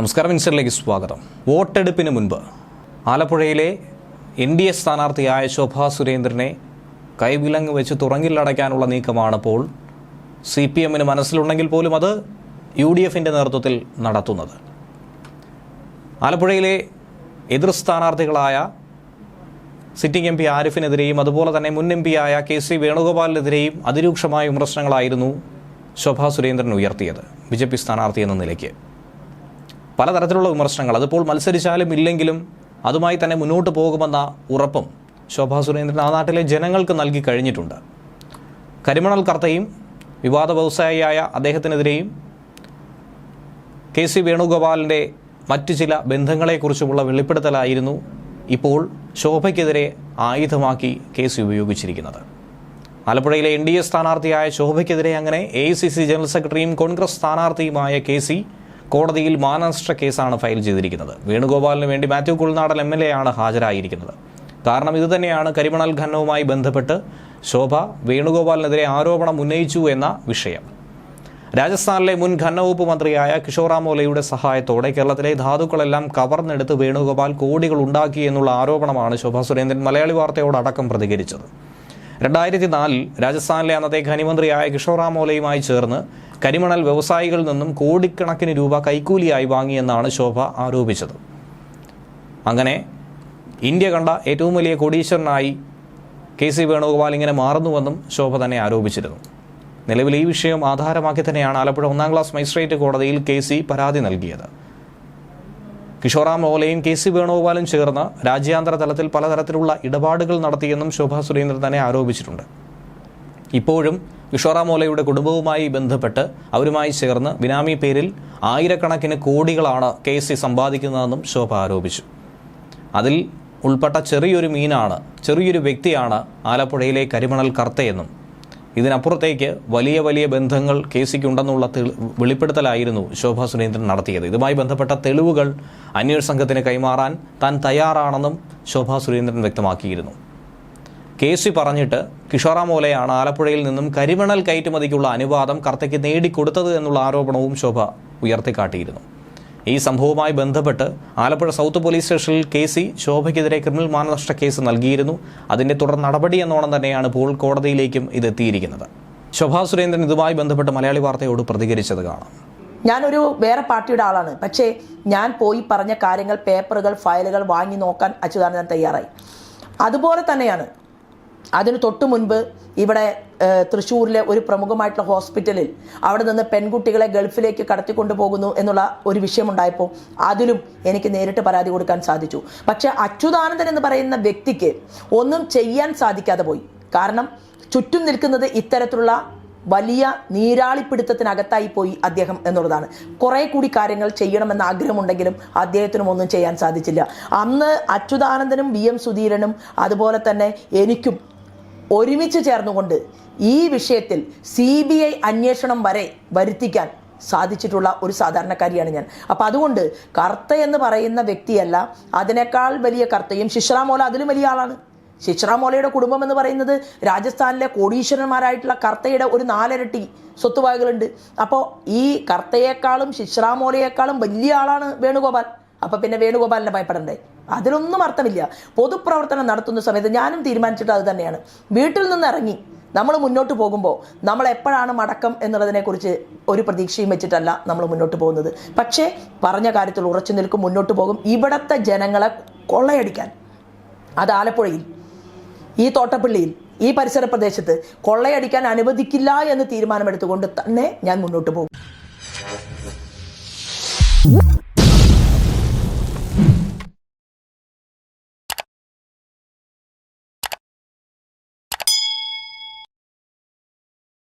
നമസ്കാരം മിനിസ്റ്ററിലേക്ക് സ്വാഗതം. വോട്ടെടുപ്പിന് മുൻപ് ആലപ്പുഴയിലെ എൻ ഡി എ സ്ഥാനാർത്ഥിയായ ശോഭാ സുരേന്ദ്രനെ കൈവിലങ്ങ് വെച്ച് തുറങ്കിലടയ്ക്കാനുള്ള നീക്കമാണ് ഇപ്പോൾ സി പി എമ്മിന് മനസ്സിലുണ്ടെങ്കിൽ പോലും അത് യു ഡി എഫിന്റെ നേതൃത്വത്തിൽ നടത്തുന്നത്. ആലപ്പുഴയിലെ എതിർ സ്ഥാനാർത്ഥികളായ സിറ്റിംഗ് എം പി ആരിഫിനെതിരെയും അതുപോലെ തന്നെ മുൻ എം പിയായ കെ സി വേണുഗോപാലിനെതിരെയും അതിരൂക്ഷമായ വിമർശനങ്ങളായിരുന്നു ശോഭാ സുരേന്ദ്രൻ ഉയർത്തിയത്. ബി ജെ പി സ്ഥാനാർത്ഥി എന്ന നിലയ്ക്ക്. പലതരത്തിലുള്ള വിമർശനങ്ങൾ. അതിപ്പോൾ മത്സരിച്ചാലും ഇല്ലെങ്കിലും അതുമായി തന്നെ മുന്നോട്ട് പോകുമെന്ന ഉറപ്പും ശോഭാ സുരേന്ദ്രൻ ആ നാട്ടിലെ ജനങ്ങൾക്ക് നൽകി കഴിഞ്ഞിട്ടുണ്ട്. കരിമണൽ കർത്തയും വിവാദ വ്യവസായിയായ അദ്ദേഹത്തിനെതിരെയും കെ സി വേണുഗോപാലിന്റെ മറ്റ് ചില ബന്ധങ്ങളെക്കുറിച്ചുമുള്ള വെളിപ്പെടുത്തലായിരുന്നു ഇപ്പോൾ ശോഭയ്ക്കെതിരെ ആയുധമാക്കി കേസ് ഉപയോഗിച്ചിരിക്കുന്നത്. ആലപ്പുഴയിലെ എൻ ഡി എ സ്ഥാനാർത്ഥിയായ ശോഭയ്ക്കെതിരെ അങ്ങനെ A I C C general സെക്രട്ടറിയും കോൺഗ്രസ് സ്ഥാനാർത്ഥിയുമായ കെ സി കോടതിയിൽ മാനനഷ്ട കേസാണ് ഫയൽ ചെയ്തിരിക്കുന്നത്. വേണുഗോപാലിന് വേണ്ടി Mathew Kuzhalnadan M L A ആണ് ഹാജരായിരിക്കുന്നത്. കാരണം ഇതുതന്നെയാണ് കരിമണൽ ഖനനവുമായി ബന്ധപ്പെട്ട് ശോഭ വേണുഗോപാലിനെതിരെ ആരോപണം ഉന്നയിച്ചു എന്ന വിഷയം. രാജസ്ഥാനിലെ മുൻ ഖനവകുപ്പ് മന്ത്രിയായ കിഷോറാമോലയുടെ സഹായത്തോടെ കേരളത്തിലെ ധാതുക്കളെല്ലാം കവർന്നെടുത്ത് വേണുഗോപാൽ കോടികൾ ഉണ്ടാക്കി എന്നുള്ള ആരോപണമാണ് ശോഭാ സുരേന്ദ്രൻ മലയാളി വാർത്തയോടക്കം പ്രതികരിച്ചത്. രണ്ടായിരത്തി നാലിൽ രാജസ്ഥാനിലെ അന്നത്തെ ഖനിമന്ത്രിയായ കിഷോറാമോലയുമായി ചേർന്ന് കരിമണൽ വ്യവസായികളിൽ നിന്നും കോടിക്കണക്കിന് രൂപ കൈക്കൂലിയായി വാങ്ങിയെന്നാണ് ശോഭ ആരോപിച്ചത്. അങ്ങനെ ഇന്ത്യ കണ്ട ഏറ്റവും വലിയ കോടീശ്വരനായി കെ സി വേണുഗോപാൽ ഇങ്ങനെ മാറുന്നുവെന്നും ശോഭ തന്നെ ആരോപിച്ചിരുന്നു. നിലവിൽ ഈ വിഷയം ആധാരമാക്കി തന്നെയാണ് ആലപ്പുഴ ഒന്നാം ക്ലാസ് മജിസ്ട്രേറ്റ് കോടതിയിൽ കെ സി പരാതി നൽകിയത്. കിഷോറാം ഓലയും കെ സി വേണുഗോപാലും ചേർന്ന് രാജ്യാന്തര തലത്തിൽ പലതരത്തിലുള്ള ഇടപാടുകൾ നടത്തിയെന്നും ശോഭ സുരേന്ദ്രൻ തന്നെ ആരോപിച്ചിട്ടുണ്ട്. ഇപ്പോഴും കിഷോറാം കുടുംബവുമായി ബന്ധപ്പെട്ട് അവരുമായി ചേർന്ന് ബിനാമി പേരിൽ ആയിരക്കണക്കിന് കോടികളാണ് കെ സി സമ്പാദിക്കുന്നതെന്നും ശോഭ ആരോപിച്ചു. അതിൽ ഉൾപ്പെട്ട ചെറിയൊരു മീനാണ് ചെറിയൊരു വ്യക്തിയാണ് ആലപ്പുഴയിലെ കരിമണൽ കർത്തയെന്നും ഇതിനപ്പുറത്തേക്ക് വലിയ വലിയ ബന്ധങ്ങൾ കെ സിക്കുണ്ടെന്നുള്ള വെളിപ്പെടുത്തലായിരുന്നു ശോഭാ സുരേന്ദ്രൻ നടത്തിയത്. ഇതുമായി ബന്ധപ്പെട്ട തെളിവുകൾ അന്വേഷണ സംഘത്തിന് കൈമാറാൻ താൻ തയ്യാറാണെന്നും ശോഭാ സുരേന്ദ്രൻ വ്യക്തമാക്കിയിരുന്നു. കെ സി പറഞ്ഞിട്ട് കിഷോറാമോലയാണ് ആലപ്പുഴയിൽ നിന്നും കരിമണൽ കയറ്റുമതിക്കുള്ള അനുവാദം കർത്തയ്ക്ക് നേടിക്കൊടുത്തത് എന്നുള്ള ആരോപണവും ശോഭ ഉയർത്തിക്കാട്ടിയിരുന്നു. ഈ സംഭവവുമായി ബന്ധപ്പെട്ട് ആലപ്പുഴ സൗത്ത് പോലീസ് സ്റ്റേഷനിൽ കെ സി ശോഭയ്ക്കെതിരെ ക്രിമിനൽ മാനനഷ്ട കേസ് നൽകിയിരുന്നു. അതിന്റെ തുടർ നടപടി എന്നോണം തന്നെയാണ് ഇപ്പോൾ കോടതിയിലേക്കും ഇത് എത്തിയിരിക്കുന്നത്. ശോഭാ സുരേന്ദ്രൻ ഇതുമായി ബന്ധപ്പെട്ട് മലയാളി വാർത്തയോട് പ്രതികരിച്ചത് കാണാം. ഞാനൊരു വേറെ പാർട്ടിയുടെ ആളാണ്. പക്ഷേ ഞാൻ പോയി പറഞ്ഞ കാര്യങ്ങൾ പേപ്പറുകൾ ഫയലുകൾ വാങ്ങി നോക്കാൻ അച്യുതാനന്ദൻ തയ്യാറായി. അതുപോലെ തന്നെയാണ് അതിന് തൊട്ടു മുൻപ് ഇവിടെ തൃശ്ശൂരിലെ ഒരു പ്രമുഖമായിട്ടുള്ള ഹോസ്പിറ്റലിൽ അവിടെ നിന്ന് പെൺകുട്ടികളെ ഗൾഫിലേക്ക് കടത്തിക്കൊണ്ടു പോകുന്നു എന്നുള്ള ഒരു വിഷയമുണ്ടായപ്പോൾ അതിലും എനിക്ക് നേരിട്ട് പരാതി കൊടുക്കാൻ സാധിച്ചു. പക്ഷേ അച്യുതാനന്ദൻ എന്ന് പറയുന്ന വ്യക്തിക്ക് ഒന്നും ചെയ്യാൻ സാധിക്കാതെ പോയി. കാരണം ചുറ്റും നിൽക്കുന്നത് ഇത്തരത്തിലുള്ള വലിയ നീരാളിപ്പിടുത്തത്തിനകത്തായി പോയി അദ്ദേഹം എന്നുള്ളതാണ്. കുറേ കൂടി കാര്യങ്ങൾ ചെയ്യണമെന്ന ആഗ്രഹമുണ്ടെങ്കിലും അദ്ദേഹത്തിനും ഒന്നും ചെയ്യാൻ സാധിച്ചില്ല. അന്ന് അച്യുതാനന്ദനും വി എം സുധീരനും അതുപോലെ തന്നെ എനിക്കും ഒരുമിച്ച് ചേർന്നുകൊണ്ട് ഈ വിഷയത്തിൽ സി ബി ഐ അന്വേഷണം വരെ വരുത്തിക്കാൻ സാധിച്ചിട്ടുള്ള ഒരു സാധാരണക്കാരിയാണ് ഞാൻ. അപ്പം അതുകൊണ്ട് കർത്ത എന്ന് പറയുന്ന വ്യക്തിയല്ല അതിനേക്കാൾ വലിയ കർത്തയും ശിശ്രാമോല അതിലും വലിയ ആളാണ്. ശിശ്രാമോലയുടെ കുടുംബം എന്ന് പറയുന്നത് രാജസ്ഥാനിലെ കോടീശ്വരന്മാരായിട്ടുള്ള കർത്തയുടെ ഒരു നാലരട്ടി സ്വത്തുവകകളുണ്ട് അപ്പോൾ ഈ കർത്തയേക്കാളും ശിശ്രാമോലയേക്കാളും വലിയ ആളാണ് വേണുഗോപാൽ. അപ്പോൾ പിന്നെ വേണുഗോപാലിനെ ഭയപ്പെടണ്ടേ? അതിലൊന്നും അർത്ഥമില്ല. പൊതുപ്രവർത്തനം നടത്തുന്ന സമയത്ത് ഞാനും തീരുമാനിച്ചിട്ട് അത് തന്നെയാണ്. വീട്ടിൽ നിന്ന് ഇറങ്ങി നമ്മൾ മുന്നോട്ട് പോകുമ്പോൾ നമ്മൾ എപ്പോഴാണ് മടക്കം എന്നുള്ളതിനെക്കുറിച്ച് ഒരു പ്രതീക്ഷയും വെച്ചിട്ടല്ല നമ്മൾ മുന്നോട്ട് പോകുന്നത്. പക്ഷേ പറഞ്ഞ കാര്യത്തിൽ ഉറച്ചു നിൽക്കും മുന്നോട്ട് പോകും ഇവിടത്തെ ജനങ്ങളെ കൊള്ളയടിക്കാൻ. അത് ആലപ്പുഴയിൽ ഈ തോട്ടപ്പള്ളിയിൽ ഈ പരിസര പ്രദേശത്ത് കൊള്ളയടിക്കാൻ അനുവദിക്കില്ല എന്ന് തീരുമാനമെടുത്തുകൊണ്ട് തന്നെ ഞാൻ മുന്നോട്ട് പോകും.